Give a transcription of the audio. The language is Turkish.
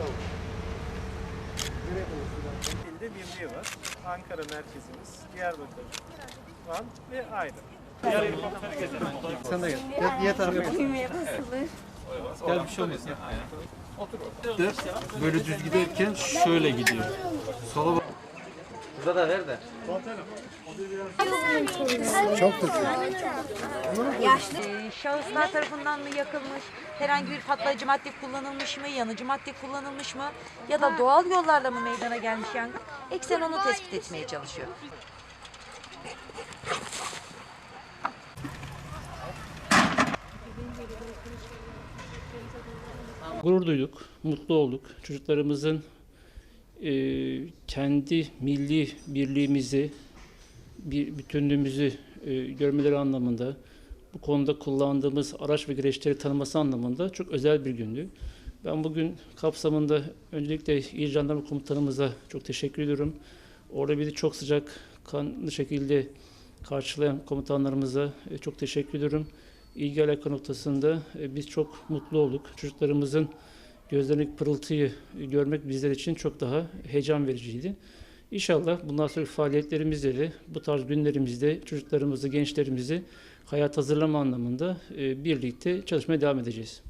Tamam. İlde birliği var. Ankara merkezimiz, Diyarbakır, Van ve Aydın. Sen de gel. Gel diğer tarafa gel. Gel bir şey olmasın. Aynen. Otur. Böyle düz giderken şöyle gidiyor. Sola bak. Burada da ver de. Ee, şahıslar tarafından mı yakılmış, herhangi bir patlayıcı madde kullanılmış mı, yanıcı madde kullanılmış mı ya da doğal yollarla mı meydana gelmiş yangın? Eksen onu tespit etmeye çalışıyor. Gurur duyduk, mutlu olduk. Çocuklarımızın e, kendi milli birliğimizi, bir bütünlüğümüzü e, görmeleri anlamında, bu konuda kullandığımız araç ve gereçleri tanıması anlamında çok özel bir gündü. Ben bugün kapsamında öncelikle İl Jandarma Komutanımıza çok teşekkür ediyorum. Orada bizi çok sıcak kanlı şekilde karşılayan komutanlarımıza e, çok teşekkür ediyorum. İlgi alaka noktasında e, biz çok mutlu olduk. Çocuklarımızın gözlerindeki pırıltıyı görmek bizler için çok daha heyecan vericiydi. İnşallah bundan sonraki faaliyetlerimizde de bu tarz günlerimizde çocuklarımızı, gençlerimizi hayat hazırlama anlamında e, birlikte çalışmaya devam edeceğiz.